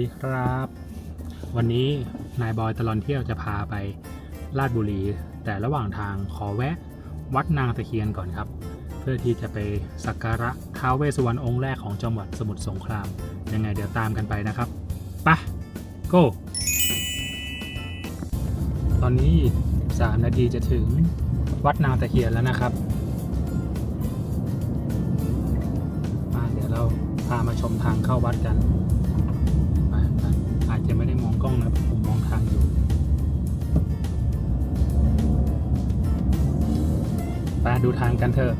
สวัสดีครับ วันนี้นายบอยตลอนเที่ยวจะพาไปลาดบุรี แต่ระหว่างทางขอแวะ วัดนางตะเคียนก่อนครับ เพื่อที่จะไปสักการะท้าวเวสสุวรรณองค์แรกของจังหวัดสมุทรสงคราม ยังไงเดี๋ยวตามกันไปนะครับปะ go ตอนนี้ 3 นาทีจะถึงวัดนางตะเคียนแล้วนะครับมาเดี๋ยวเราพามาชมทางเข้าวัดกัน อาจะไม่ได้มองกล้องนะผมมองทางอยู่ ไปดูทางกันเถอะ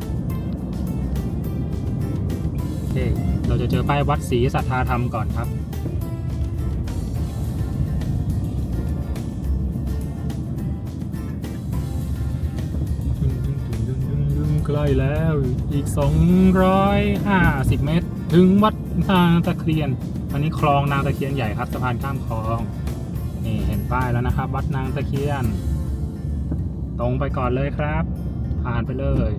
โอเคเราจะเจอป้ายวัดศรีสัทธาธรรมก่อนครับใกล้แล้วอีก 250 เมตร ถึงวัดนางตะเคียน อันนี้คลองนางตะเคียนใหญ่ครับสะพานข้ามคลอง นี่เห็นป้ายแล้วนะครับ วัดนางตะเคียน ตรงไปก่อนเลยครับ ผ่านไปเลย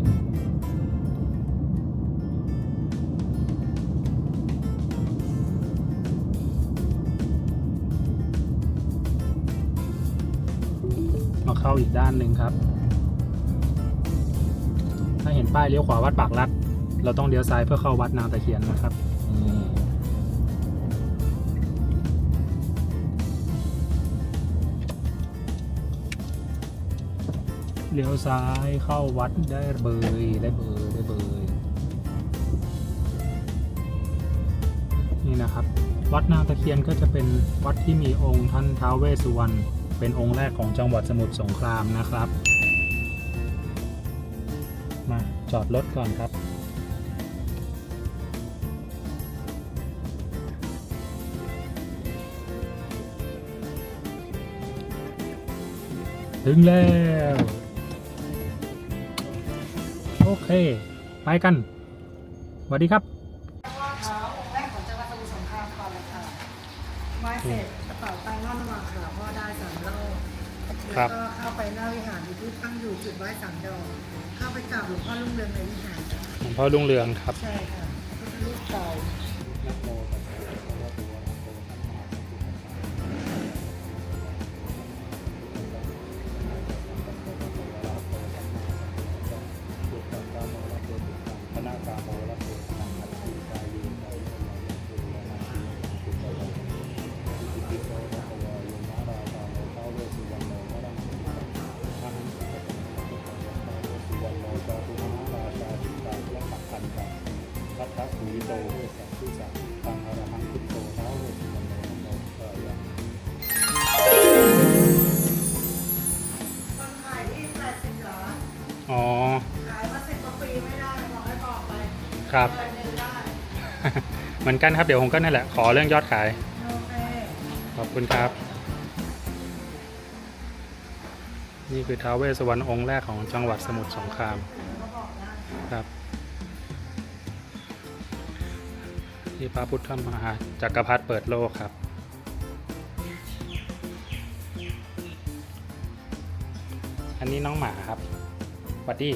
มาเข้าอีกด้านหนึ่งครับ ถ้าเห็นป้ายเลี้ยวขวาวัดปากลัด เราต้องเลี้ยวซ้ายเพื่อเข้าวัดนางตะเคียนนะครับ เลี้ยวซ้ายเข้าวัดได้เบยได้เบยได้เบยนี่นะครับ วัดนางตะเคียนก็จะเป็นวัดที่มีองค์ท่านท้าวเวสสุวรรณเป็นองค์แรกของจังหวัดสมุทรสงครามนะครับ มาจอดรถก่อนครับถึงแล้ว เคไปกันสวัสดีครับองค์แรกของจังหวัดสมุทรสงครามก่อนเลยค่ะไหว้เสร็จกระเป๋าตังค์ล่อนมาค่ะพ่อได้สามรอบครัแล้บวก็เข้าไปหน้าวิหารมีที่ตั้งอยู่จุดไหว้สามดอกเข้าไปกราบหลวงพ่อรุ่งเรืองในวิหารค่ะหลวงพ่อรุ่งเรืองครับ ใช่ค่ะพุทธรูปเก่า ครับเดือนหนึงได้เหมือนกันครับเดี๋ยวผมก็นั่นแหละขอเรื่องยอดขาย โอเคขอบคุณครับ นี่คือท้าวเวสสวรรณองค์แรกของจังหวัดสมุทรสงครามก็บอกได้ครับที่พระพุทธมหาจักรพรรดิเปิดโลกครับอันนี้น้องหมาครับหวัดดี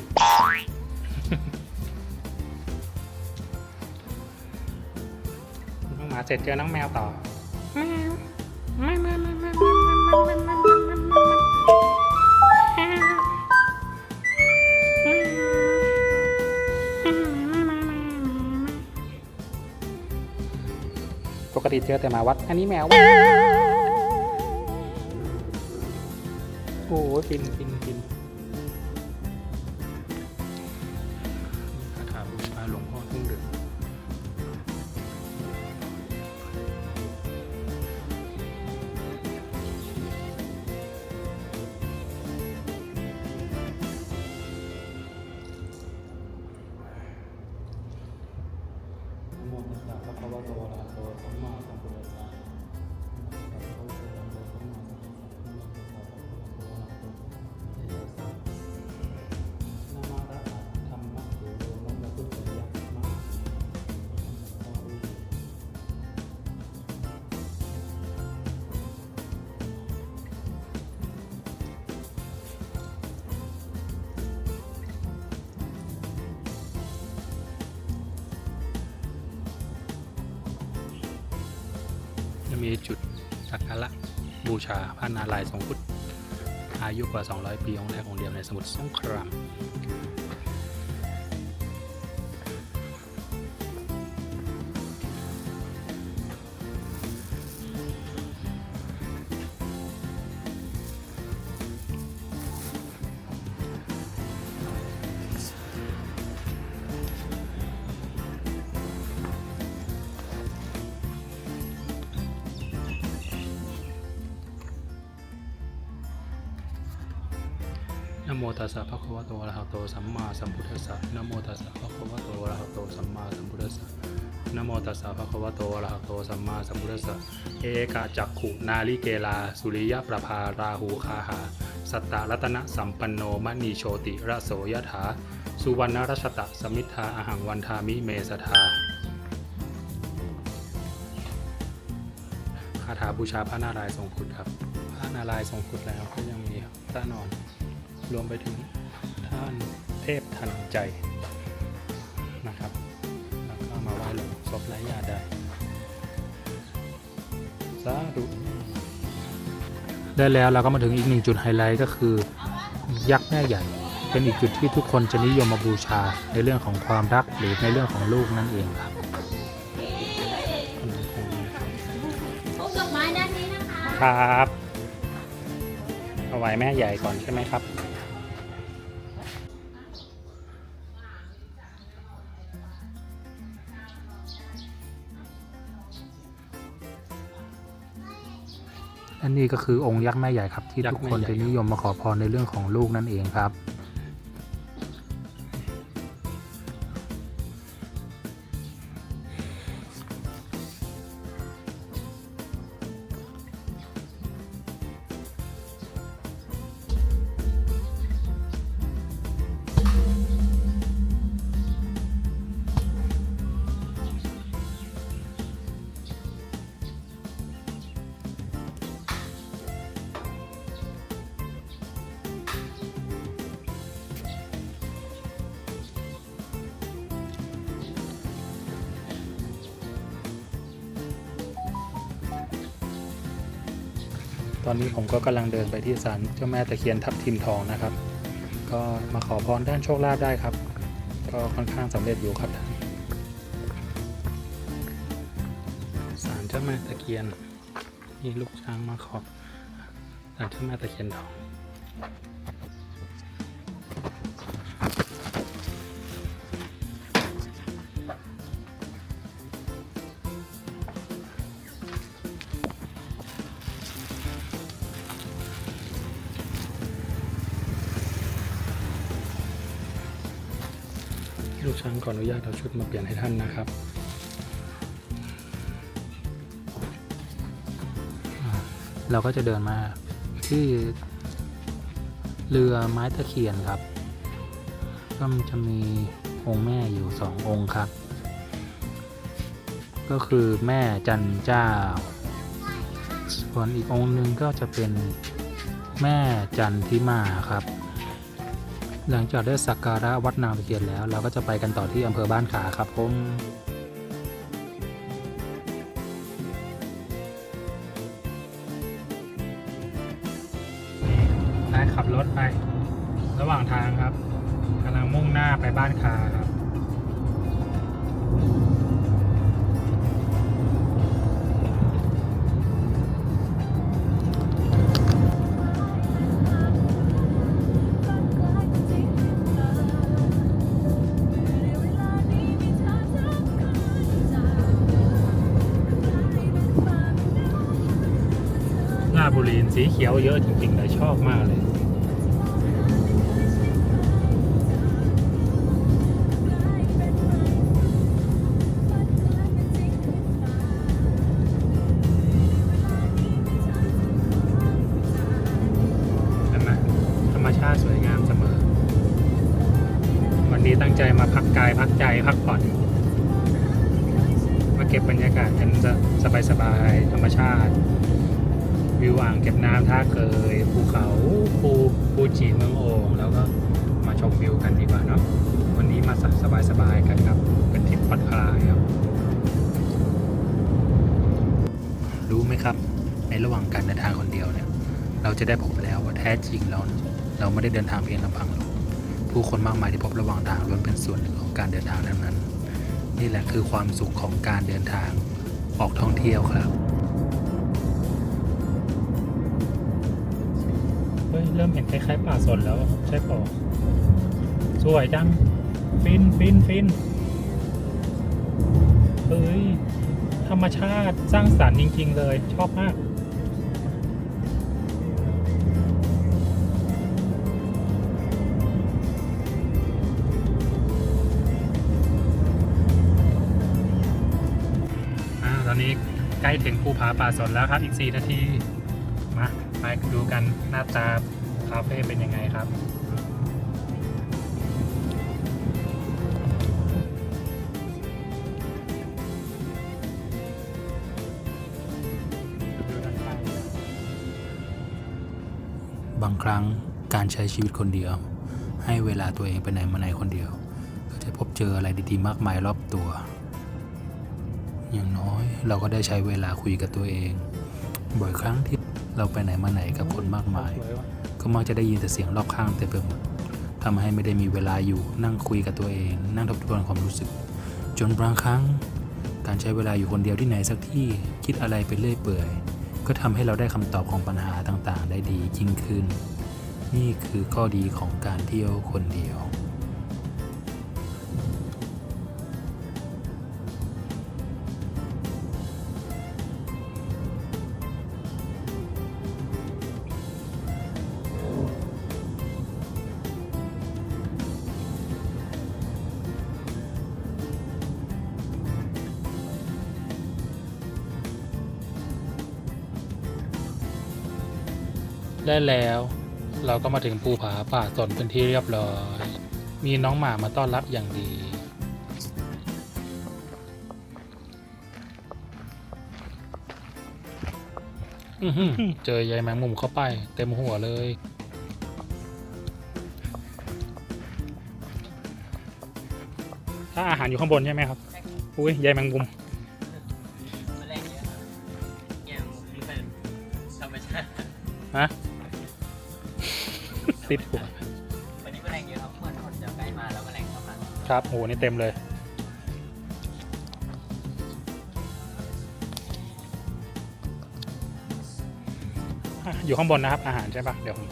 เสร็จเจอน้องแมวต่อปกติเจอแต่หมาวัด อันนี้แมวโอ้ยฟินฟิน บูชาพระนารายณ์ทรงพุทธอายุกว่า 200 ปีองค์แรกองค์เดียวในสมุทรสงคราม โมตัสสะภะคะวะโตอะระหะโตสัมมาสัมพุทธัสสะนะโมตัสสะภะคะวะโตอะระหะโตสัมมาสัมพุทธัสสะนะโมตัสสะภะคะวะโตอะระหะโตสัมมาสัมพุทธัสสะเอกะจักขุนาลิเกลา สุริยประภาราหูคาหา สัตตะรัตนะสัมปันโนมณีโชติระโสยถา สุวรรณรัชตะสมิทธาอาหังวันทามิเมสทาคาถาบูชาพระนารายณ์ทรงครุฑครับ พระนารายณ์ทรงครุฑแล้วก็ยังมีพระนอน รวมไปถึงท่านเทพทันใจนะครับ แล้วก็มาไหว้หลวงศพไร้ญาติได้สาธุได้แล้วเราก็มาถึงอีกหนึ่งจุดไฮไลท์ก็คือ ยักษ์แม่ใหญ่ เป็นอีกจุดที่ทุกคนจะนิยมมาบูชาในเรื่องของความรักหรือในเรื่องของลูกนั่นเองครับพบดอกไม้ด้านนี้นะคะครับถวายแม่ใหญ่ก่อนใช่ไหมครับ นี่ก็คือองค์ยักษ์แม่ใหญ่ครับ ที่ทุกคนจะนิยมมาขอพรในเรื่องของลูกนั่นเองครับ ผมก็กำลังเดินไปที่ศาลเจ้าแม่ตะเคียนทับทิมทองนะครับ ก็มาขอพรด้านโชคลาภได้ครับ ก็ค่อนข้างสำเร็จอยู่ครับท่านศาลเจ้าแม่ตะเคียนมีลูกช้างมาขอศาลเจ้าแม่ตะเคียนทอง ขออนุญาตเอาชุดมาเปลี่ยนให้ท่านนะครับเราก็จะเดินมาที่เรือไม้ตะเคียนครับ ก็จะมีองค์แม่อยู่สององค์ครับ ก็คือแม่จันเจ้า ส่วนอีกองค์หนึ่งก็จะเป็นแม่จันทิมาครับ หลังจากได้สักการะวัดนางตะเคียนแล้ว เราก็จะไปกันต่อที่อำเภอบ้านขาครับผม ลาดบุรีสีเขียวเยอะจริงๆเลยชอบมากเลย สบายๆกันครับ เป็นทริปผ่อนคลายครับ รู้ไหมครับ ในระหว่างการเดินทางคนเดียวเนี่ย เราจะได้พบแล้วว่าแท้จริงแล้วเนี่ยเราไม่ได้เดินทางเพียงลำพังหรอกผู้คนมากมายที่พบระหว่างทางล้วนเป็นส่วนหนึ่งของการเดินทางทั้งนั้น นี่แหละคือความสุขของการเดินทางออกท่องเที่ยวครับเฮ้ยเริ่มเห็นคล้ายๆป่าสนแล้วใช่ป่ะสวยจัง ฟินฟินฟินเฮ้ย ธรรมชาติสร้างสรรค์จริง ๆ เลย ชอบมากตอนนี้ใกล้ถึงภูผาป่าสนแล้วครับอีก 4 นาที มา ไปดูกันหน้าตาคาเฟ่เป็นยังไงครับ ครั้งการใช้ชีวิตคนเดียว ให้เวลาตัวเองไปไหนมาไหนคนเดียว ก็จะพบเจออะไรดีๆ มากมายรอบตัว อย่างน้อยเราก็ได้ใช้เวลาคุยกับตัวเอง บ่อยครั้งที่เราไปไหนมาไหนกับคนมากมาย ก็มักจะได้ยินแต่เสียงรอบข้างเต็มไปหมดทำให้ไม่ได้มีเวลาอยู่นั่งคุยกับตัวเอง นั่งทบทวนความรู้สึก จนบางครั้ง การใช้เวลาอยู่คนเดียวที่ไหนสักที่คิดอะไรไปเรื่อยเปื่อย ก็ทำให้เราได้คำตอบของปัญหาต่างๆ ได้ดียิ่งขึ้น นี่คือข้อดีของการเที่ยวคนเดียว ได้แล้ว เราก็มาถึงภูผาป่าสนเป็นที่เรียบร้อย มีน้องหมามาต้อนรับอย่างดี อื้อหือเจอยายแมงมุมเข้าไป เต็มหัวเลย ถ้าอาหารอยู่ข้างบนใช่ไหมครับ อุ้ยยายแมงมุม ติดหัววันนี้แมลงเยอะครับเหมือนคนจะใกล้มาแล้วแมลงเข้ามาครับโหนี่เต็มเลยอะอยู่ข้างบนนะครับอาหารใช่ปะเดี๋ยวผม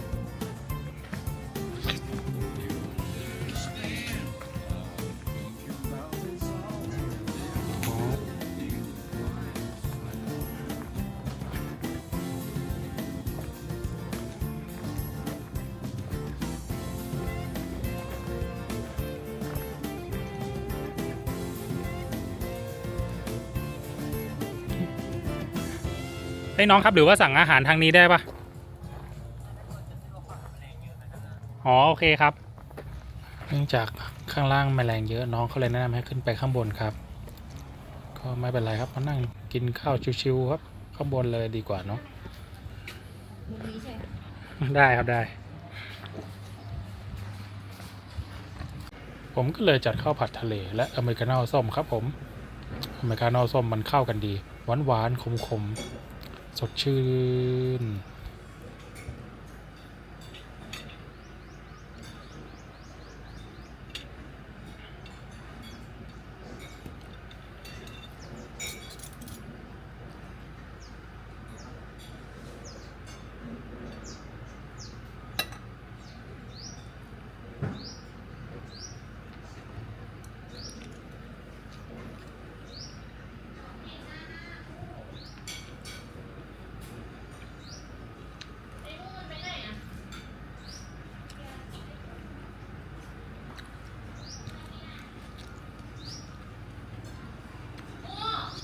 ให้น้องครับหรือว่าสั่งอาหารทางนี้ได้ปะอ๋อโอเคครับ เนื่องจากข้างล่างแมลงเยอะน้องเขาเลยแนะนำให้ขึ้นไปข้างบนครับ ก็ไม่เป็นไรครับมานั่งกินข้าวชิวๆครับข้างบนเลยดีกว่าเนาะมุมนี้ใช่ไหมได้ครับได้ ผมก็เลยจัดข้าวผัดทะเลและอเมริกาโน่ส้มครับผมอเมริกาโน่ส้มมันเข้ากันดี หวานหวานๆขมๆ สดชื่น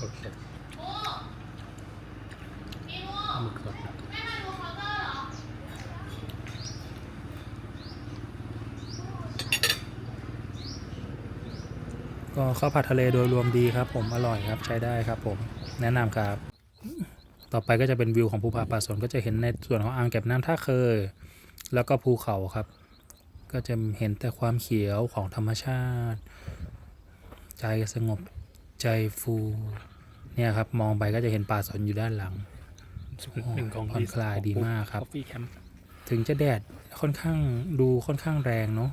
สดสดหมึกสดก็ข้าวผัดทะเลโดยรวมดีครับ ผมอร่อยครับใช้ได้ครับ ผมแนะนำครับ ต่อไปก็จะเป็นวิวของภูผาป่าสนก็จะเห็นในส่วนของอ่างเก็บน้ำท่าเคย แล้วก็ภูเขาครับ ก็จะเห็นแต่ความเขียวของธรรมชาติ ใจสงบ ใจฟูเนี่ยครับมองไปก็จะเห็นป่าสนอยู่ด้านหลังหนึ่งของผ่อนคลายดีมากครับคอฟฟี่แคมป์ถึงจะแดดค่อนข้างดูค่อนข้างแรงเนาะ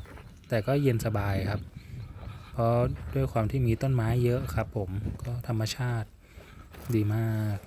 แต่ก็เย็นสบายครับ เพราะด้วยความที่มีต้นไม้เยอะครับผมก็ธรรมชาติดีมาก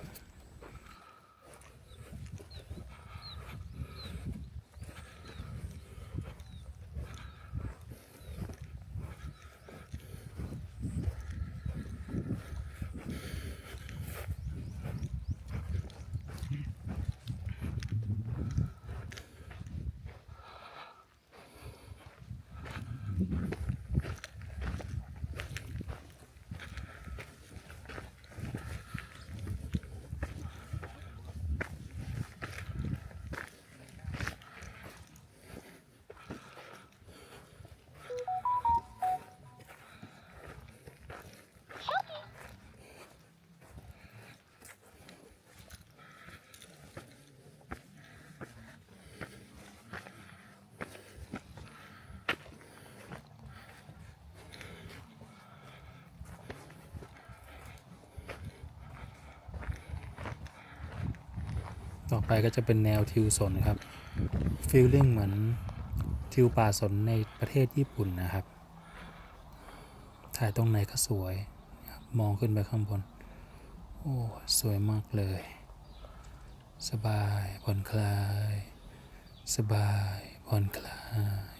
ต่อไปก็จะเป็นแนวทิวสนครับฟีลลิ่งเหมือนทิวป่าสนในประเทศญี่ปุ่นนะครับ ถ่ายตรงไหนก็สวย มองขึ้นไปข้างบน โอ้สวยมากเลย สบายผ่อนคลาย สบายผ่อนคลาย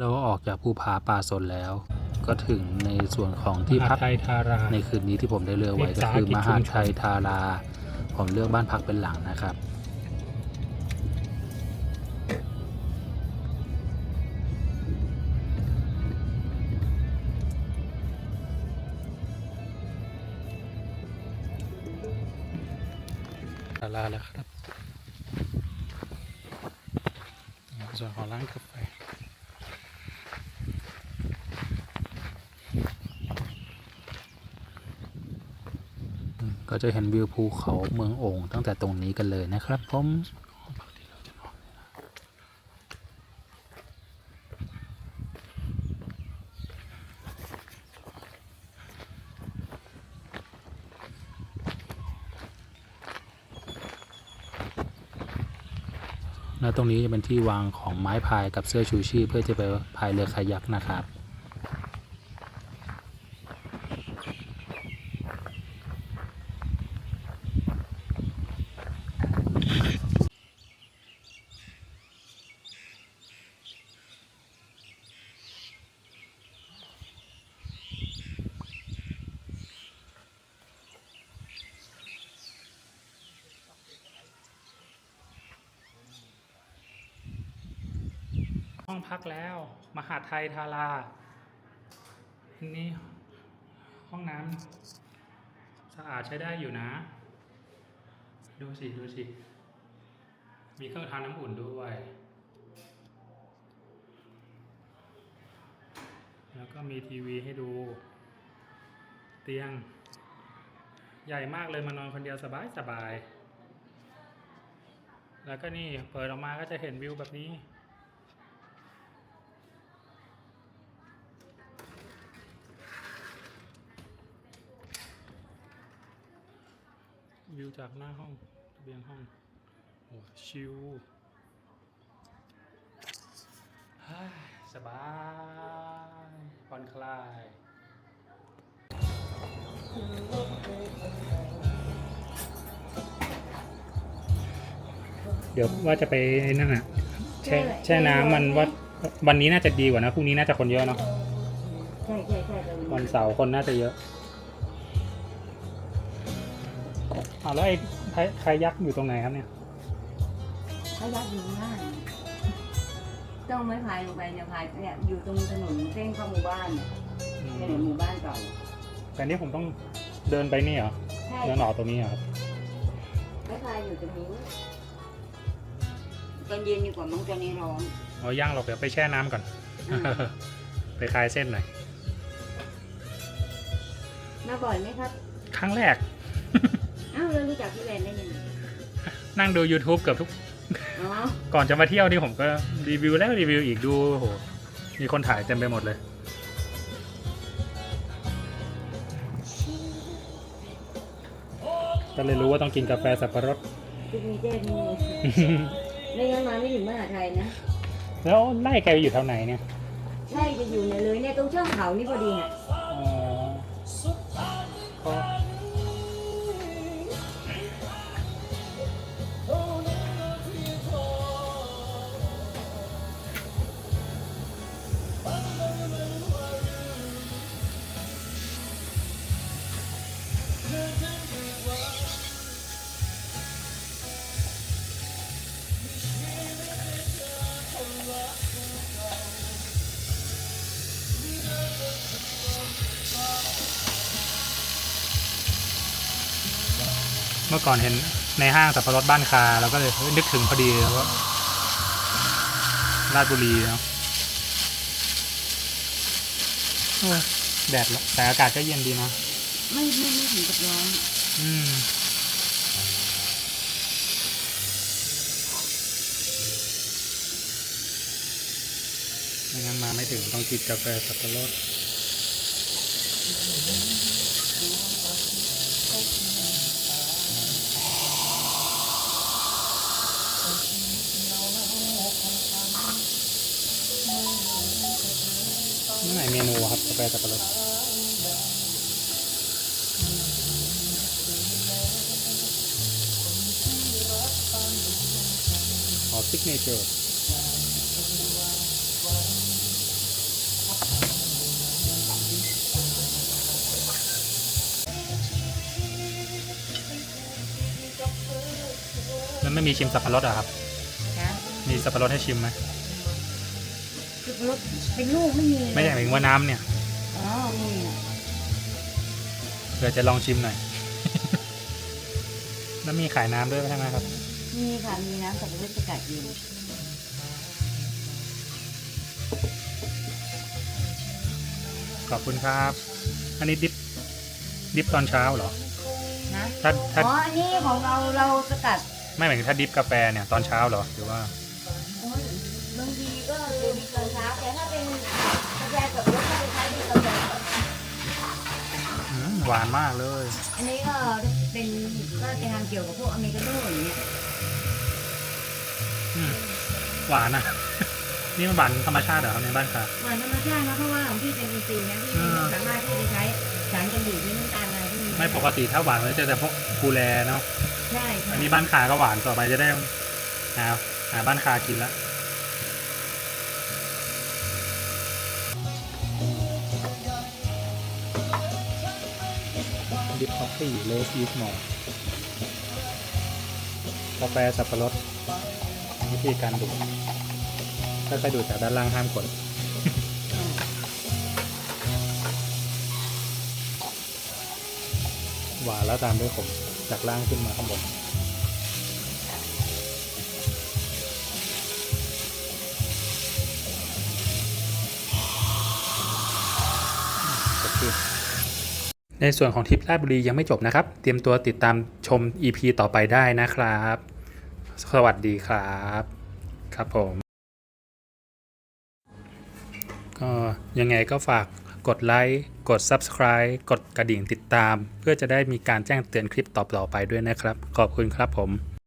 เราออกจากภูผาป่าสนแล้ว ก็ถึงในส่วนของที่มหาพักไทยทาราในคืนนี้ที่ผมได้เลือกไว้วิก็สาหคือกิจมหาชุมชนชัยทารา ผมเลือกบ้านพักเป็นหลังนะครับทาราแล้วครับส่วนของร้านกาแฟ ก็จะเห็นวิวภูเขาเมืองโอ่งตั้งแต่ตรงนี้กันเลยนะครับผมแล้วตรงนี้จะเป็นที่วางของไม้พายกับเสื้อชูชีพเพื่อจะไปพายเรือคายักนะครับ ห้องพักแล้ว มหาไทยทาราอันนี้ห้องน้ำสะอาดใช้ได้อยู่นะ ดูสิ ดูสิ มีเครื่องทำน้ำอุ่นด้วย แล้วก็มีทีวีให้ดู เตียง ใหญ่มากเลยมานอนคนเดียวสบายสบาย แล้วก็นี่เปิดออกมาก็จะเห็นวิวแบบนี้ วิวจากหน้าห้องระเบียงห้องโอ้ชิลฮ่าสบายผ่อนคลายเดี๋ยวว่าจะไปนั่นน่ะแช่แช่น้ำมันว่าวันนี้น่าจะดีกว่านะพรุ่งนี้น่าจะคนเยอะเนาะใช่ใช่ใช่วันเสาร์คนน่าจะเยอะ อ่าแล้วไอ้ไอ้คายักอยู่ตรงไหนครับเนี่ย เขายักอยู่ข้างล่างต้องไม่พายลงไปเนี่ยพายเนี่ยอยู่ตรงถนนเส้นเข้าหมู่บ้านเนี่ยอืเนี่ยมหมู่บ้านเก่าแต่นี่ผมต้องเดินไปนี่เหรอ ใช่เดินออกตรงนี้เหรอครับ ไม่พายอยู่ตรงนี้ตอนเย็นดีกว่ามั้งตอนนี้ร้อนเอาย่างเราเดี๋ยวไปแช่น้ำก่อนไปคลายเส้นหน่อย มาบ่อยไหมครับ ครั้งแรก อ้าวเรารู้จักพี่แวนได้ยังไงนั่งดู YouTube เกือบทุกอ๋อก่อนจะมาเที่ยวนี่ผมก็รีวิวแล้วรีวิวอีกดูโอ้โหมีคนถ่ายเต็มไปหมดเลย ก็เลยรู้ว่าต้องกินกาแฟสับปะรดคือมีเจ้มีไม่งั้นมาไม่ถึงมหาไทยนะแล้วไล่แกไปอยู่แถวไหนเนี่ยใช่จะอยู่ในเลยเนี่ยตรงช่องเขานี่พอดีน่ะ อ๋อก็ เมื่อก่อนเห็นในห้างสับปะรดบ้านคาเราก็เลยเฮ้ยนึกถึงพอดีว่าราชบุรีเนาะโอ้ยแดดแล้วแต่อากาศก็เย็นดีนะไม่ไม่ไม่ถึงกับร้อนอืมไม่งั้นมาไม่ถึงต้องกินกาแฟสับปะรด นี่ไหนเมนูอะครับกาแฟสับปะรดขอซิกเนเจอร์มันไม่มีชิมสับปะรดเหรอะครับนะมีสับปะรดให้ชิมไหม คือรถเป็นลูกไม่มีไม่ใช่หมายถึงว่าน้ำเนี่ยอ๋อมีน่ะเดี๋ยวจะลองชิมหน่อย แล้วมีขายน้ำด้วยใช่ไหมครับ มีค่ะ มีน้ำสับปะรดสกัดเย็นขอบคุณครับ อันนี้ดิฟดิฟตอนเช้าเหรอ นะถ้าถ้าอ๋ออันนี้ของเราเราสกัด ไม่หมายถึงถ้าดิฟกาแฟเนี่ยตอนเช้าเหรอหรือว่า บางทีก็เป็นตอนเช้าแต่ถ้าเป็นกาแฟกับรสก็จะใช้เป็นกาแฟอืมหวานมากเลย อันนี้ก็เป็นก็จะทำเกี่ยวกับพวกอเมริกาโน่อย่างเงี้ยอืมหวานอะ นี่มันหวานธรรมชาติเหรอครับในบ้านค่ะ หวานธรรมชาตินะเพราะว่าของพี่เป็นอินทรีย์นะพี่อ่าไม่สามารถที่จะใช้สารกันบูดหรือน้ำตาลอะไรที่มีไม่ปกติถ้าหวานมันจะแต่พวกกูแลเนาะ ใช่ค่ะอันนี้บ้านคาก็หวานต่อไปจะได้หาหาบ้านคากินละ ดิฟคอฟฟี่เลสอีสมอลกาแฟสับปะรดวิธีการดูดถ้าใครดูดจากด้านล่างห้ามกดหวานแล้วตามด้วยขมจากล่างขึ้นมาข้างบน ในส่วนของทริปราชบุรียังไม่จบนะครับ เตรียมตัวติดตามชม EP ต่อไปได้นะครับ สวัสดีครับ ครับผม ก็ยังไงก็ฝากกดไลค์กด Subscribe กดกระดิ่งติดตาม เพื่อจะได้มีการแจ้งเตือนคลิปต่อๆไปด้วยนะครับ ขอบคุณครับผม